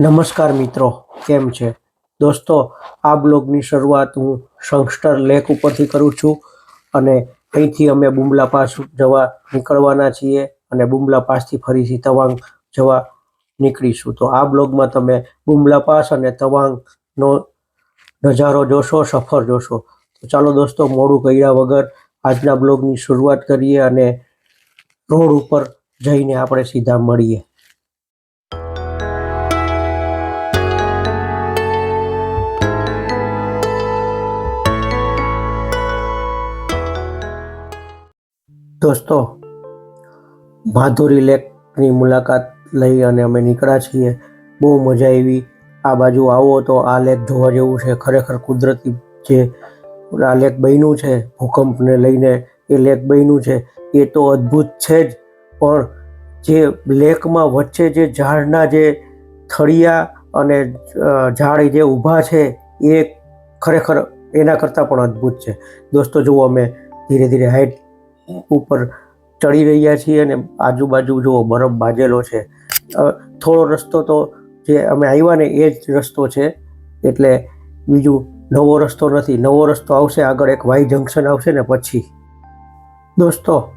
નમસ્કાર મિત્રો, કેમ છે? દોસ્તો, આ બ્લોગની શરૂઆત હું સંગસ્ટર લેક ઉપરથી કરું છું અને અહીંથી અમે બુમલા પાસ જવા નીકળવાના છીએ અને બુમલા પાસથી ફરીથી તવાંગ જવા નીકળીશું. તો આ બ્લોગમાં તમે બુમલા પાસ અને તવાંગનો નજારો જોશો, સફર જોશો. તો ચાલો દોસ્તો, મોડું કર્યા વગર આજના બ્લોગની શરૂઆત કરીએ અને રોડ ઉપર જઈને આપણે સીધા મળીએ. દોસ્તો, માધુરી લેકની મુલાકાત લઈ અને અમે નીકળ્યા છીએ. બહુ મજા આવી. આ બાજુ આવો તો આ લેક જોવા જેવું છે. ખરેખર કુદરતી જે આ લેક બન્યું છે, ભૂકંપને લઈને એ લેક બન્યું છે, એ તો અદ્ભુત છે જ. પણ જે લેકમાં વચ્ચે જે ઝાડના જે થળિયા અને ઝાડ જે ઊભા છે, એ ખરેખર એના કરતાં પણ અદ્ભુત છે. દોસ્તો, જુઓ અમે ધીરે ધીરે હાઈટ ઉપર ચડી રહ્યા છીએ અને આજુબાજુ જુઓ બરફ બાજેલો છે. થોડો રસ્તો તો જે અમે આવ્યા ને એ જ રસ્તો છે. એટલે બીજું નવો રસ્તો નથી. નવો રસ્તો આવશે, આગળ એક વાઈ જંકશન આવશે ને પછી. દોસ્તો,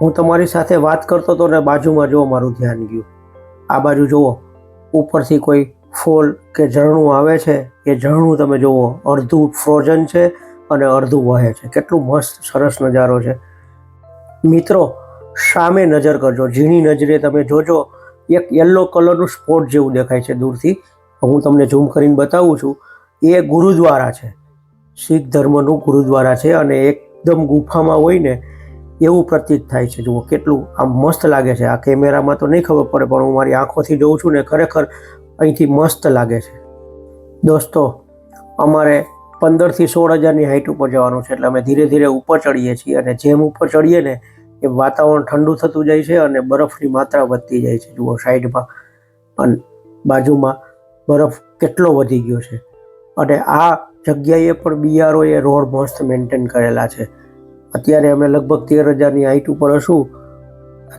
હું તમારી સાથે વાત કરતો હતો ને બાજુમાં જુઓ મારું ધ્યાન ગયું. આ બાજુ જુઓ, ઉપરથી કોઈ ફોલ કે ઝરણું આવે છે, એ ઝરણું તમે જુઓ. અડધું ફ્રોઝન છે અને અડધું વહે છે. કેટલું મસ્ત, સરસ નજારો છે. મિત્રો, સામે નજર કરજો. ઝીણી નજરે તમે જોજો. એક યલો કલરનું સ્પોટ જેવું દેખાય છે દૂરથી. હું તમને ઝૂમ કરીને બતાવું છું. એ ગુરુદ્વારા છે. શીખ ધર્મનું ગુરુદ્વારા છે અને એકદમ ગુફામાં હોય ને એવું પ્રતીત થાય છે. જુઓ કેટલું આમ મસ્ત લાગે છે. આ કેમેરામાં તો નહીં ખબર પડે, પણ હું મારી આંખોથી જોઉં છું ને ખરેખર અહીંથી મસ્ત લાગે છે. દોસ્તો, અમારે પંદરથી સોળ હજારની હાઇટ ઉપર જવાનું છે. એટલે અમે ધીરે ધીરે ઉપર ચડીએ છીએ અને જેમ ઉપર ચડીએ ને એ વાતાવરણ ઠંડુ થતું જાય છે અને બરફની માત્રા વધતી જાય છે. જુઓ સાઈડમાં અને બાજુમાં બરફ કેટલો વધી ગયો છે. અને આ જગ્યાએ પણ બિયારોએ રોડ મસ્ત મેન્ટેન કરેલા છે. અત્યારે અમે લગભગ તેર હજારની હાઈટ ઉપર હશું.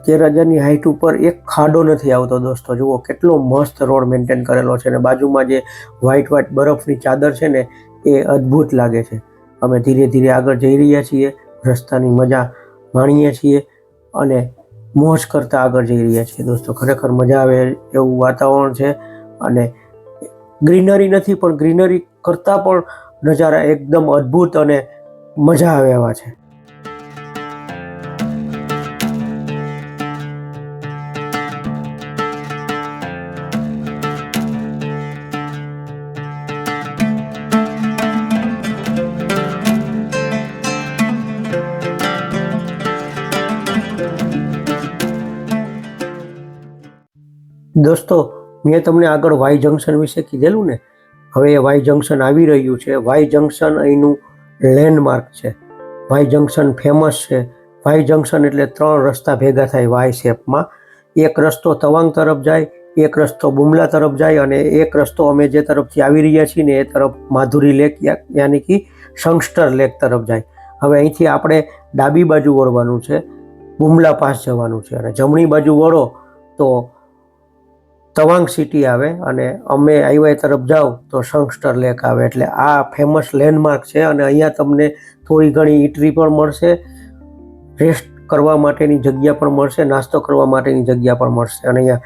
તેર હજારની હાઈટ ઉપર એક ખાડો નથી આવતો દોસ્તો. જુઓ કેટલો મસ્ત રોડ મેન્ટેન કરેલો છે અને બાજુમાં જે વ્હાઈટ વ્હાઈટ બરફની ચાદર છે ને, એ અદ્ભુત લાગે છે. અમે ધીરે ધીરે આગળ જઈ રહ્યા છીએ. રસ્તાની મજા માણીએ છીએ અને મોજ કરતાં આગળ જઈ રહ્યા છીએ. દોસ્તો, ખરેખર મજા આવે એવું વાતાવરણ છે અને ગ્રીનરી નથી, પણ ગ્રીનરી કરતાં પણ નજારા એકદમ અદ્ભુત અને મજા આવે એવા છે. દોસ્તો, મેં તમને આગળ વાય જંકશન વિશે કીધેલું ને, હવે એ વાય જંકશન આવી રહ્યું છે. વાય જંકશન અહીંનું લેન્ડમાર્ક છે. વાય જંકશન ફેમસ છે. વાય જંકશન એટલે ત્રણ રસ્તા ભેગા થાય વાય શેપમાં એક રસ્તો તવાંગ તરફ જાય, એક રસ્તો બુમલા તરફ જાય અને એક રસ્તો અમે જે તરફથી આવી રહ્યા છીએ ને એ તરફ માધુરી લેક યાની કે શંકસ્ટર લેક તરફ જાય. હવે અહીંથી આપણે ડાબી બાજુ વળવાનું છે, બુમલા પાસ જવાનું છે અને જમણી બાજુ વળો તો તવાંગ સિટી આવે અને અમે આઈવાય તરફ જાઓ તો શંકસ્ટર લેક આવે. એટલે આ ફેમસ લેન્ડમાર્ક છે અને અહીંયા તમને થોડી ઘણી ઇટરી પણ મળશે. રેસ્ટ કરવા માટેની જગ્યા પણ મળશે, નાસ્તો કરવા માટેની જગ્યા પણ મળશે. અને અહીંયા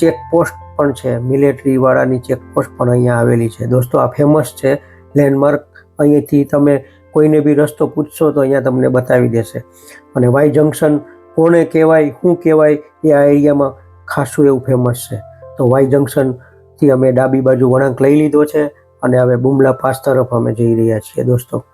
ચેકપોસ્ટ પણ છે મિલિટરીવાળાની ચેકપોસ્ટ પણ અહીંયા આવેલી છે. દોસ્તો, આ ફેમસ છે લેન્ડમાર્ક અહીંયાથી તમે કોઈને બી રસ્તો પૂછશો તો અહીંયા તમને બતાવી દેશે. અને વાય જંકશન કોને કહેવાય, શું કહેવાય, એ આ એરિયામાં ખાસું એવું ફેમસ છે. તો વાય જંકશનથી અમે ડાબી બાજુ વળાંક લઈ લીધો છે અને હવે બુમલા પાસ તરફ અમે જઈ રહ્યા છીએ દોસ્તો.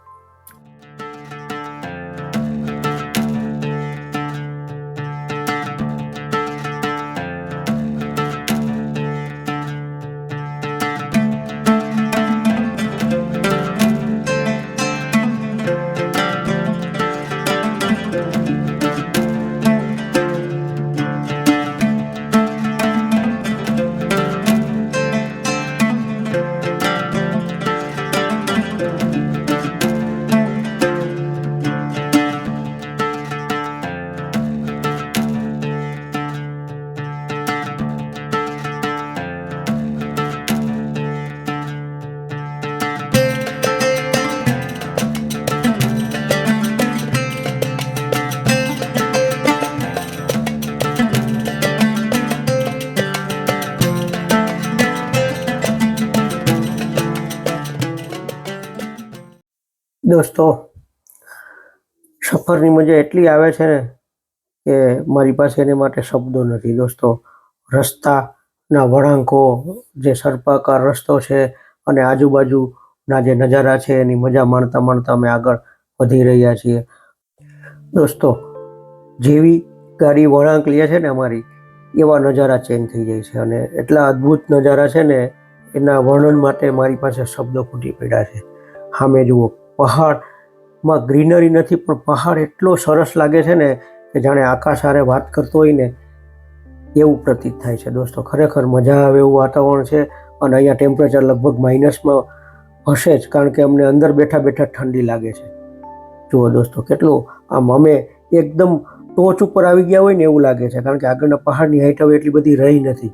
દોસ્તો, સફરની મજા એટલી આવે છે ને કે મારી પાસે એને માટે શબ્દો નથી દોસ્તો. રસ્તાના વળાંકો, જે સર્પાકાર રસ્તો છે અને આજુબાજુના જે નજારા છે એની મજા માણતા માણતા અમે આગળ વધી રહ્યા છીએ. દોસ્તો, જેવી ગાડી વળાંક લે છે ને અમારી, એવા નજારા ચેન્જ થઈ જાય છે અને એટલા અદ્ભુત નજારા છે ને, એના વર્ણન માટે મારી પાસે શબ્દો ખૂટી પડ્યા છે. સામે જુઓ. પહાડમાં ગ્રીનરી નથી, પણ પહાડ એટલો સરસ લાગે છે ને કે જાણે આકાશ હારે વાત કરતો હોય ને એવું પ્રતીત થાય છે. દોસ્તો, ખરેખર મજા આવે એવું વાતાવરણ છે અને અહીંયા ટેમ્પરેચર લગભગ માઇનસમાં હશે જ, કારણ કે અમને અંદર બેઠા બેઠા ઠંડી લાગે છે. જુઓ દોસ્તો, કેટલું આમ અમે એકદમ ટોચ ઉપર આવી ગયા હોય ને એવું લાગે છે, કારણ કે આગળના પહાડની હાઈટ હવે એટલી બધી રહી નથી.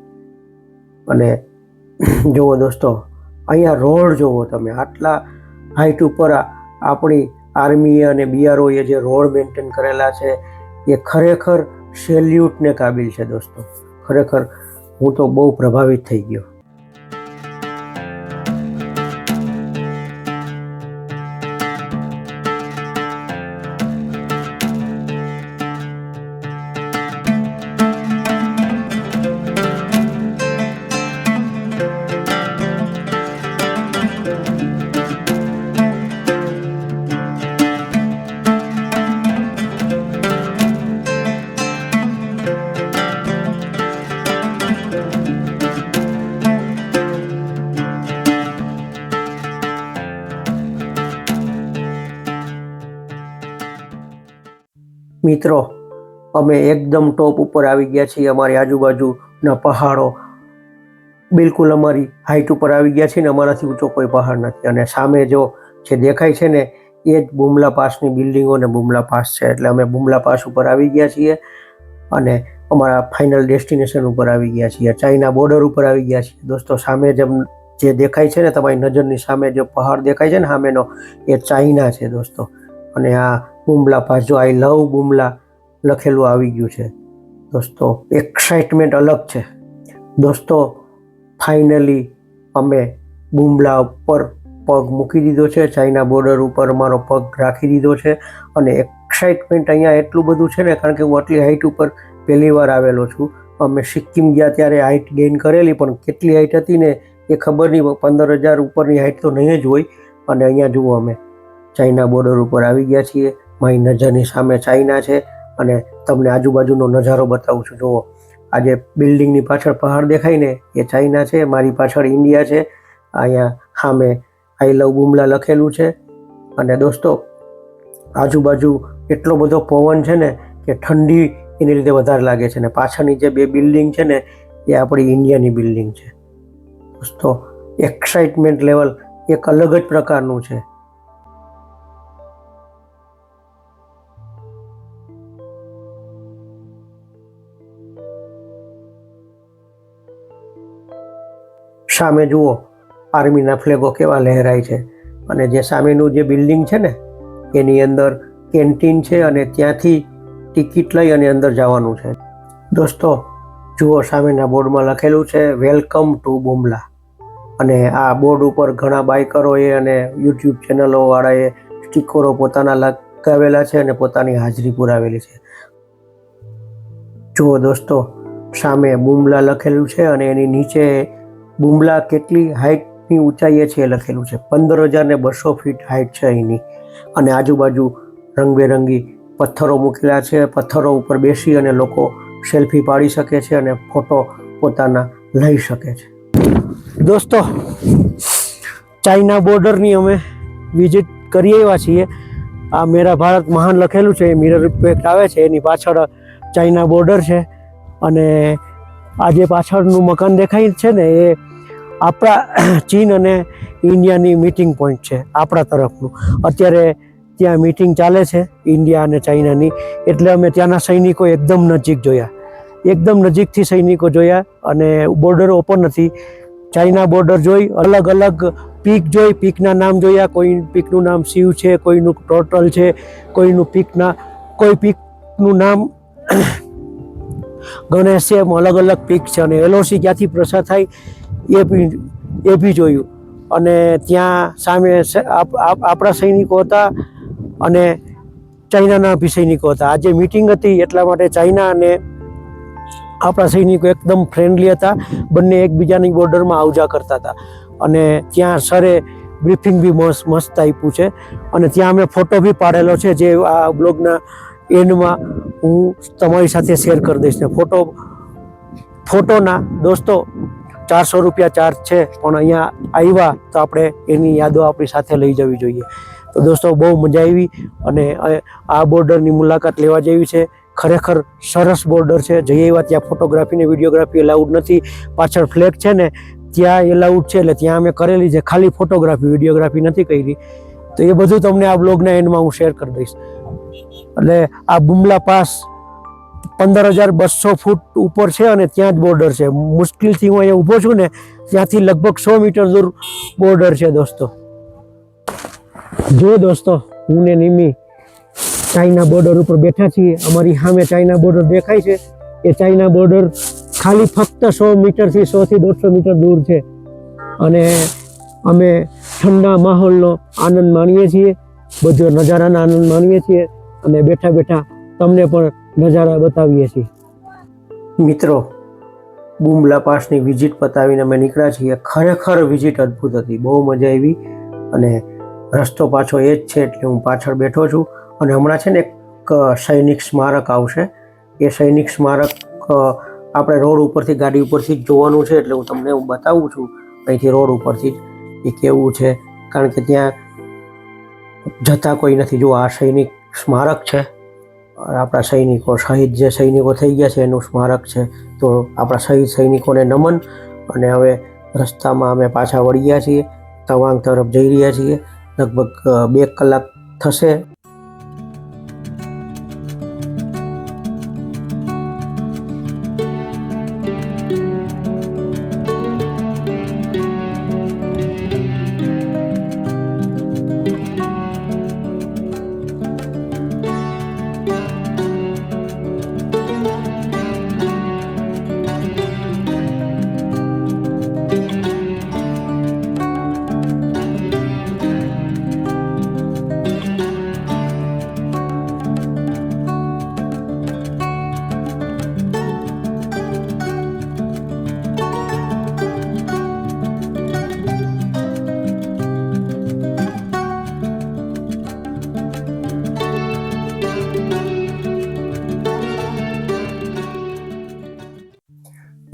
અને જુઓ દોસ્તો, અહીંયા રોડ જુઓ તમે, આટલા હાઈટ ઉપર આપણી આર્મી અને બીઆરઓએ જે રોડ મેન્ટેન કરેલા છે, એ ખરેખર સેલ્યુટને કાબિલ છે દોસ્તો. ખરેખર હું તો બહુ પ્રભાવિત થઈ ગયો. મિત્રો, અમે એકદમ ટોપ ઉપર આવી ગયા છીએ. અમારી આજુબાજુના પહાડો બિલકુલ અમારી હાઇટ ઉપર આવી ગયા છે ને અમારાથી ઊંચો કોઈ પહાડ નથી. અને સામે જો જે દેખાય છે ને, એ જ બુમલા પાસની બિલ્ડિંગો ને બુમલા પાસ છે. એટલે અમે બુમલા પાસ ઉપર આવી ગયા છીએ અને અમારા ફાઇનલ ડેસ્ટિનેશન ઉપર આવી ગયા છીએ. ચાઇના બોર્ડર ઉપર આવી ગયા છીએ. દોસ્તો, સામે જેમ જે દેખાય છે ને, તમારી નજરની સામે જે પહાડ દેખાય છે ને, સામેનો, એ ચાઇના છે દોસ્તો. અને આ બુમલા પાસ આઈ લવ બુમલા લખેલું આવી ગયું છે. દોસ્તો એક્સાઇટમેન્ટ અલગ છે. દોસ્તો ફાઇનલી અમે બુમલા ઉપર પગ મૂકી દીધો છે. ચાઇના બોર્ડર ઉપર અમારો પગ રાખી દીધો છે અને એક્સાઇટમેન્ટ અહીંયા એટલું બધું છે ને, કારણ કે હું આટલી હાઇટ ઉપર પહેલી વાર આવેલો છું. અમે સિક્કિમ ગયા ત્યારે હાઇટ ગેઇન કરેલી, પણ કેટલી હાઇટ હતી ને એ ખબર નહીં પંદર હજાર ઉપરની હાઇટ તો નહીં જ હોય. અને અહીંયા જુઓ અમે, ચાઇના બોર્ડર ઉપર આવી ગયા છીએ. મારી નજરની સામે ચાઇના છે અને તમને આજુબાજુનો નજારો બતાવું છું. જુઓ, આજે બિલ્ડિંગની પાછળ પહાડ દેખાય ને, એ ચાઇના છે, મારી પાછળ ઇન્ડિયા છે. અહીંયા સામે આઈ લવ બુમલા લખેલું છે. અને દોસ્તો, આજુબાજુ એટલો બધો પવન છે ને કે ઠંડી એની લીધે વધારે લાગે છે ને, પાછળની જે બે બિલ્ડિંગ છે ને, એ આપણી ઇન્ડિયાની બિલ્ડિંગ છે. દોસ્તો એક્સાઇટમેન્ટ લેવલ એક અલગ જ પ્રકારનું છે. સામે જુઓ, આર્મીના ફ્લેગો કેવા લહેરાય છે. અને જે સામેનું જે બિલ્ડિંગ છે ને, એની અંદર કેન્ટીન છે અને ત્યાંથી ટિકિટ લઈ અને અંદર જવાનું છે. દોસ્તો, જુઓ સામેના બોર્ડમાં લખેલું છે, વેલકમ ટુ બુમલા. અને આ બોર્ડ ઉપર ઘણા બાઇકરોએ અને યુટ્યુબ ચેનલોવાળાએ સ્ટીકરો પોતાના લગાવેલા છે અને પોતાની હાજરી પુરાવેલી છે. જુઓ દોસ્તો, સામે બુમલા લખેલું છે અને એની નીચે બુમલા કેટલી હાઇટની ઊંચાઈએ છે એ લખેલું છે. પંદર હજાર ને બસો ફીટ હાઇટ છે અહીંની. અને આજુબાજુ રંગબેરંગી પથ્થરો મૂકેલા છે. પથ્થરો ઉપર બેસી અને લોકો સેલ્ફી પાડી શકે છે અને ફોટો પોતાના લઈ શકે છે. દોસ્તો, ચાઇના બોર્ડરની અમે વિઝિટ કરી આવ્યા છીએ. આ મેરા ભારત મહાન લખેલું છે, એ મિરર ઇફેક્ટ આવે છે. એની પાછળ ચાઇના બોર્ડર છે. અને આ જે પાછળનું મકાન દેખાય છે ને, એ આપણા ચીન અને ઇન્ડિયાની મીટિંગ પોઈન્ટ છે, આપણા તરફનું. અત્યારે ત્યાં મીટિંગ ચાલે છે, ઇન્ડિયા અને ચાઇનાની. એટલે અમે ત્યાંના સૈનિકો એકદમ નજીક જોયા. એકદમ નજીકથી સૈનિકો જોયા અને બોર્ડર ઓપન હતી. ચાઇના બોર્ડર જોઈ, અલગ અલગ પીક જોઈ, પીકના નામ જોયા. કોઈ પીકનું નામ શિવ છે, કોઈનું ટોટલ છે, કોઈનું પીકના, કોઈ પીકનું નામ ગણેશ છે એમ અલગ અલગ પીક છે અને એલઓસી ક્યાંથી પ્રસાર થાય એ બી એ બી જોયું. અને ત્યાં સામે આપ- આપ- આપણા સૈનિકો હતા અને ચાઇનાના બી સૈનિકો હતા. આજે મિટિંગ હતી એટલા માટે ચાઇના અને આપણા સૈનિકો એકદમ ફ્રેન્ડલી હતા. બંને એકબીજાની બોર્ડરમાં આવજા કરતા હતા. અને ત્યાં સરે બ્રીફિંગ બી મસ્ત મસ્ત આપ્યું છે. અને ત્યાં અમે ફોટો બી પાડેલો છે જે આ બ્લોગના એન્ડમાં. હું તમારી સાથે શેર કરી દઈશ ને ફોટો ફોટોના દોસ્તો ચારસો રૂપિયા ચાર્જ છે, પણ અહીંયા આવ્યા તો આપણે એની યાદો આપણી સાથે લઈ જવી જોઈએ. તો દોસ્તો બહુ મજા આવી અને આ બોર્ડરની મુલાકાત લેવા જેવી છે. ખરેખર સરસ બોર્ડર છે. જઈ આવ્યા ત્યાં ફોટોગ્રાફી ને વિડીયોગ્રાફી એલાઉડ નથી. પાછળ ફ્લેગ છે ને, ત્યાં એલાઉડ છે, એટલે ત્યાં અમે કરેલી છે. ખાલી ફોટોગ્રાફી વિડીયોગ્રાફી નથી કરી. તો એ બધું તમને આ બ્લોગના એન્ડમાં હું શેર કરી દઈશ. એટલે આ બુમલા પાસ પંદર હજાર બસો ફૂટ ઉપર છે અને ત્યાં જ બોર્ડર છે. મુશ્કેલથી હું અહીંયા ઊભો છું ને, ત્યાંથી લગભગ સો મીટર દૂર બોર્ડર છે દોસ્તો. જો દોસ્તો, હું ને નિમી ચાઇના બોર્ડર ઉપર બેઠા છીએ. અમારી સામે ચાઇના બોર્ડર દેખાય છે. એ ચાઇના બોર્ડર ખાલી ફક્ત સો મીટરથી સોથી દોઢસો મીટર દૂર છે. અને અમે ઠંડા માહોલનો આનંદ માણીએ છીએ. બધો નજારાનો આનંદ માણીએ છીએ. અને બેઠા બેઠા તમને પણ નજારા બતાવીએ છીએ. મિત્રો, બુમલા પાસની વિઝિટ પતાવીને અમે નીકળ્યા છીએ. ખરેખર વિઝિટ અદ્ભુત હતી. બહુ મજા આવી અને રસ્તો પાછો એ જ છે એટલે હું પાછળ બેઠો છું. અને હમણાં છે ને એક સૈનિક સ્મારક આવશે. એ સૈનિક સ્મારક આપણે રોડ ઉપરથી, ગાડી ઉપરથી જ જોવાનું છે એટલે હું તમને હું બતાવું છું. અહીંથી રોડ ઉપરથી જ. એ કેવું છે? કારણ કે ત્યાં જતા કોઈ નથી. જો આ સૈનિક સ્મારક છે. આપણા સૈનિકો, શહીદ જે સૈનિકો થઈ ગયા છે એનું સ્મારક છે. તો આપણા શહીદ સૈનિકોને નમન. અને હવે રસ્તામાં અમે પાછા વળ્યા છીએ. તવાંગ તરફ જઈ રહ્યા છીએ. લગભગ બે કલાક થશે.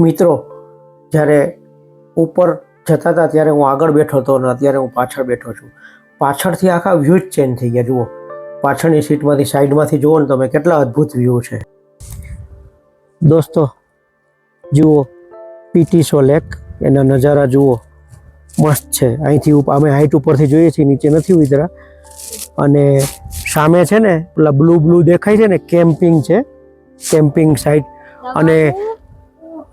મિત્રો, જ્યારે ઉપર જતા હતા ત્યારે હું આગળ બેઠો હતો અને અત્યારે હું પાછળ બેઠો છું. પાછળથી આખા વ્યૂ જ ચેન્જ થઈ ગયા. જુઓ, પાછળની સીટમાંથી સાઈડમાંથી જુઓ ને તમે કેટલા અદ્ભુત વ્યૂ છે. દોસ્તો, જુઓ પીટીસો લેક એના નજારા જુઓ. મસ્ત છે. અહીંથી અમે હાઈટ ઉપરથી જોઈએ છીએ, નીચે નથી ઉતરા અને સામે છે ને, પેલા બ્લુ બ્લુ દેખાય છે ને કેમ્પિંગ છે. કેમ્પિંગ સાઈડ અને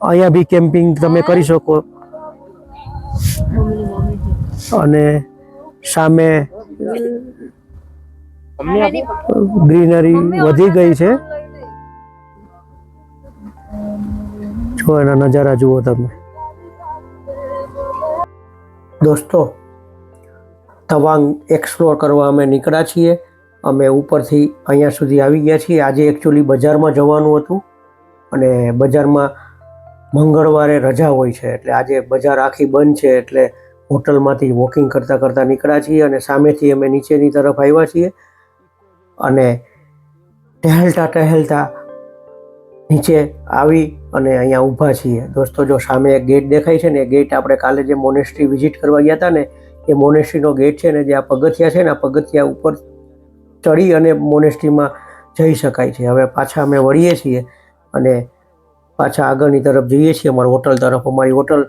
અહીંયા બી કેમ્પિંગ તમે કરી શકો. અને સામે, ગ્રીનરી વધી ગઈ છે. જો એના નજારા જુઓ તમે. દોસ્તો, તવાંગ એક્સપ્લોર કરવા અમે નીકળ્યા છીએ. અમે ઉપરથી અહીંયા સુધી આવી ગયા છીએ. આજે એકચ્યુઅલી બજારમાં જવાનું હતું. અને બજારમાં મંગળવારે રજા હોય છે, એટલે આજે બજાર આખી બંધ છે, એટલે હોટલમાંથી વોકિંગ કરતાં કરતાં નીકળ્યા છીએ અને સામેથી અમે નીચેની તરફ આવ્યા છીએ અને ટહેલતા ટહેલતા નીચે આવી અને અહીંયા ઊભા છીએ. દોસ્તો, જો સામે એક ગેટ દેખાય છે ને, એ ગેટ આપણે કાલે જે મોનેસ્ટ્રી વિઝિટ કરવા ગયા હતા ને, એ મોનેસ્ટ્રીનો ગેટ છે ને, જે આ પગથિયા છે ને, આ પગથિયા ઉપર ચડી અને મોનેસ્ટ્રીમાં જઈ શકાય છે. હવે પાછા અમે વળીએ છીએ અને પાછા આગળની તરફ જઈએ છીએ. અમારી હોટલ તરફ. અમારી હોટલ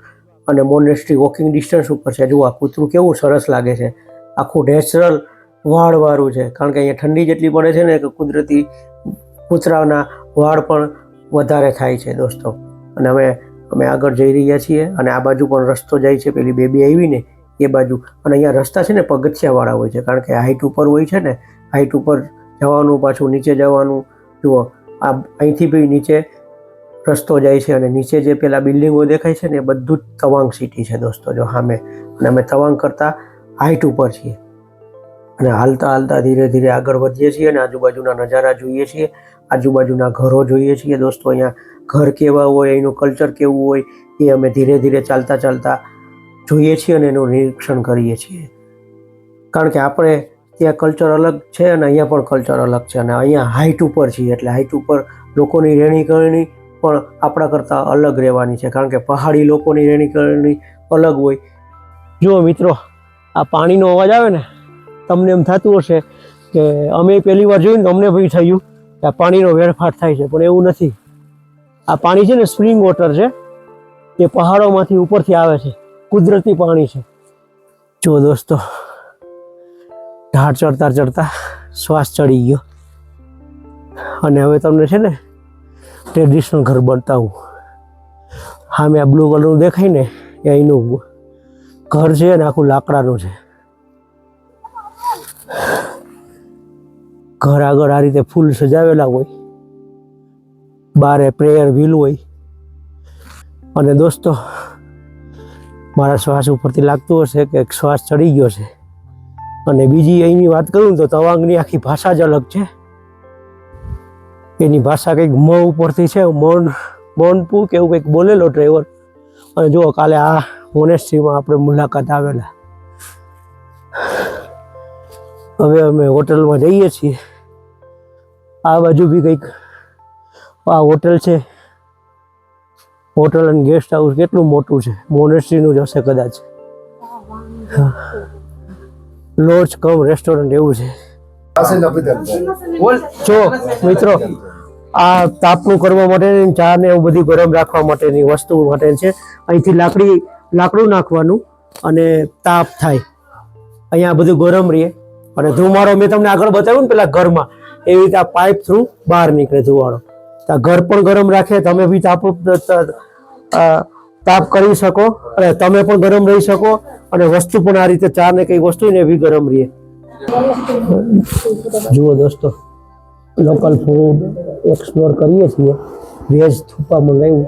અને મોનેસ્ટ્રી વોકિંગ ડિસ્ટન્સ ઉપર છે. જુઓ, આ કૂતરું કેવું સરસ લાગે છે. આખું નેચરલ વાળવાળું છે. કારણ કે અહીંયા ઠંડી જેટલી પડે છે ને, કે કુદરતી કૂતરાના વાળ પણ વધારે થાય છે દોસ્તો. અને હવે અમે આગળ જઈ રહ્યા છીએ અને આ બાજુ પણ રસ્તો જાય છે. પેલી બેબી આવીને એ બાજુ. અને અહીંયા રસ્તા છે ને, પગથિયાવાળા હોય છે. કારણ કે હાઈટ ઉપર હોય છે ને, હાઈટ ઉપર જવાનું, પાછું નીચે જવાનું. જુઓ, આ અહીંથી બી નીચે રસ્તો જાય છે અને નીચે જે પેલા બિલ્ડિંગો દેખાય છે ને એ બધું જ તવાંગ સિટી છે દોસ્તો, જો સામે. અને અમે તવાંગ કરતાં હાઇટ ઉપર છીએ. અને હાલતા હાલતા ધીરે ધીરે આગળ વધીએ છીએ અને આજુબાજુના નજારા જોઈએ છીએ. આજુબાજુના ઘરો જોઈએ છીએ દોસ્તો, અહીંયા ઘર કેવા હોય એનું કલ્ચર કેવું હોય, એ અમે ધીરે ધીરે ચાલતા ચાલતા જોઈએ છીએ અને એનું નિરીક્ષણ કરીએ છીએ. કારણ કે આપણે ત્યાં કલ્ચર અલગ છે અને અહીંયા પણ કલ્ચર અલગ છે અને અહીંયા હાઇટ ઉપર છીએ એટલે હાઇટ ઉપર લોકોની રહેણી કરણી પણ આપણા કરતાં અલગ રહેવાની છે. કારણ કે પહાડી લોકોની રહેણી કરણી અલગ હોય. જુઓ મિત્રો, આ પાણીનો અવાજ આવે ને, તમને એમ થતું હશે કે અમે પહેલી વાર જોયું ને તો અમને ભાઈ થયું કે આ પાણીનો વેડફાટ થાય છે. પણ એવું નથી. આ પાણી છે ને સ્પ્રિંગ વોટર છે. એ પહાડોમાંથી ઉપરથી આવે છે. કુદરતી પાણી છે. જો દોસ્તો, ઢાળ ચડતા ચડતા શ્વાસ ચડી ગયો. અને હવે તમને છે ને ટ્રેડિશનલ ઘર બતાવું હા. મેં આ બ્લુ કલરનું દેખાય ને, એ અહીંનું ઘર છે ને આખું લાકડાનું છે. ઘર આગળ આ રીતે ફૂલ સજાવેલા હોય, બારે પ્રેયર વ્હીલ હોય. અને દોસ્તો, મારા શ્વાસ ઉપરથી લાગતું હશે કે શ્વાસ ચડી ગયો છે. અને બીજી અહીંની વાત કરું તો તવાંગની આખી ભાષા જ અલગ છે. એની ભાષા કંઈક મ ઉપરથી છે મોન મોનપુ કે એવું કંઈક બોલેલો ડ્રાઈવર અને જુઓ કાલે આ મોનેસ્ટ્રીમાં આપણે મુલાકાત આવેલા. હવે અમે હોટલમાં જઈએ છીએ. આ બાજુ બી કંઈક આ હોટલ છે. હોટલ અને ગેસ્ટ હાઉસ કેટલું મોટું છે. મોનેસ્ટ્રીનું જ હશે કદાચ. લોજ કમ રેસ્ટોરન્ટ એવું છે. જો મિત્રો આ તાપનું કરવા માટેની ચા ને એવું બધું ગરમ રાખવા માટેની વસ્તુ માટે છે. અહીંથી લાકડી, લાકડું નાખવાનું અને તાપ થાય. અહીંયા બધું ગરમ રહે. અને ધુમાડો મેં તમને આગળ બતાવ્યું ને પેલા ઘરમાં, એવી રીતે આ પાઇપ થ્રુ બહાર નીકળે ધુવાડો તો ઘર પણ ગરમ રાખે, તમે બી તાપ તાપ કરી શકો અને તમે પણ ગરમ રહી શકો અને વસ્તુ પણ આ રીતે ચા ને કઈ વસ્તુ ને બી ગરમ રહે. જુઓ દોસ્તો. લોકલ ફૂડ એક્સપ્લોર કરીએ છીએ. વેજ થૂપા મંગાવ્યું.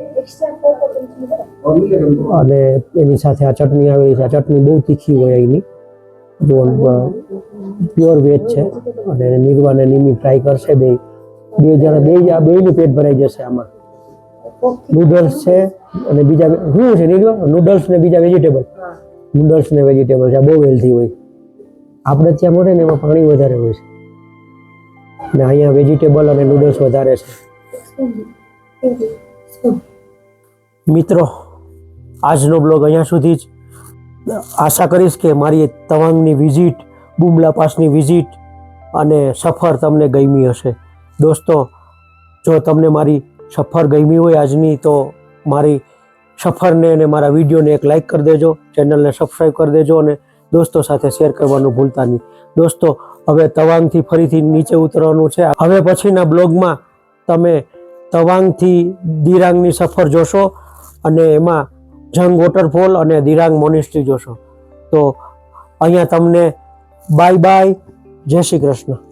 અને એની સાથે આ ચટણી આવેલી છે. આ ચટણી બહુ તીખી હોય જો પ્યોર વેજ છે. અને નિર્વા ને નિમી ટ્રાય કરશે બે બે જણા, બે આ બેયનું પેટ ભરાઈ જશે આમાં. નૂડલ્સ છે અને બીજા શું છે નિર્વા? નૂડલ્સ ને બીજા વેજીટેબલ નૂડલ્સ ને વેજીટેબલ છે. આ બહુ હેલ્ધી હોય. આપણે ત્યાં મળે ને એમાં પાણી વધારે હોય છે. ને અહીંયા વેજીટેબલ અને નૂડલ્સ વધારે છે. મિત્રો, આજનો બ્લોગ અહીંયા સુધી જ. આશા કરીશ કે મારી તવાંગની વિઝિટ બુમલા પાસની વિઝિટ અને સફર તમને ગમી હશે. દોસ્તો, જો તમને મારી સફર ગમી હોય આજની, તો મારી સફરને અને મારા વિડીયોને એક લાઈક કરી દેજો ચેનલને સબસ્ક્રાઈબ કરી દેજો અને દોસ્તો સાથે શેર કરવાનું ભૂલતા નહીં. દોસ્તો હવે તવાંગથી ફરીથી નીચે ઉતરવાનું છે. હવે પછીના બ્લોગમાં તમે તવાંગથી દિરાંગની સફર જોશો અને એમાં જંગ વોટરફોલ અને દિરાંગ મોનિસ્ટ્રી જોશો. તો અહીંયા તમને બાય બાય. જય શ્રી કૃષ્ણ.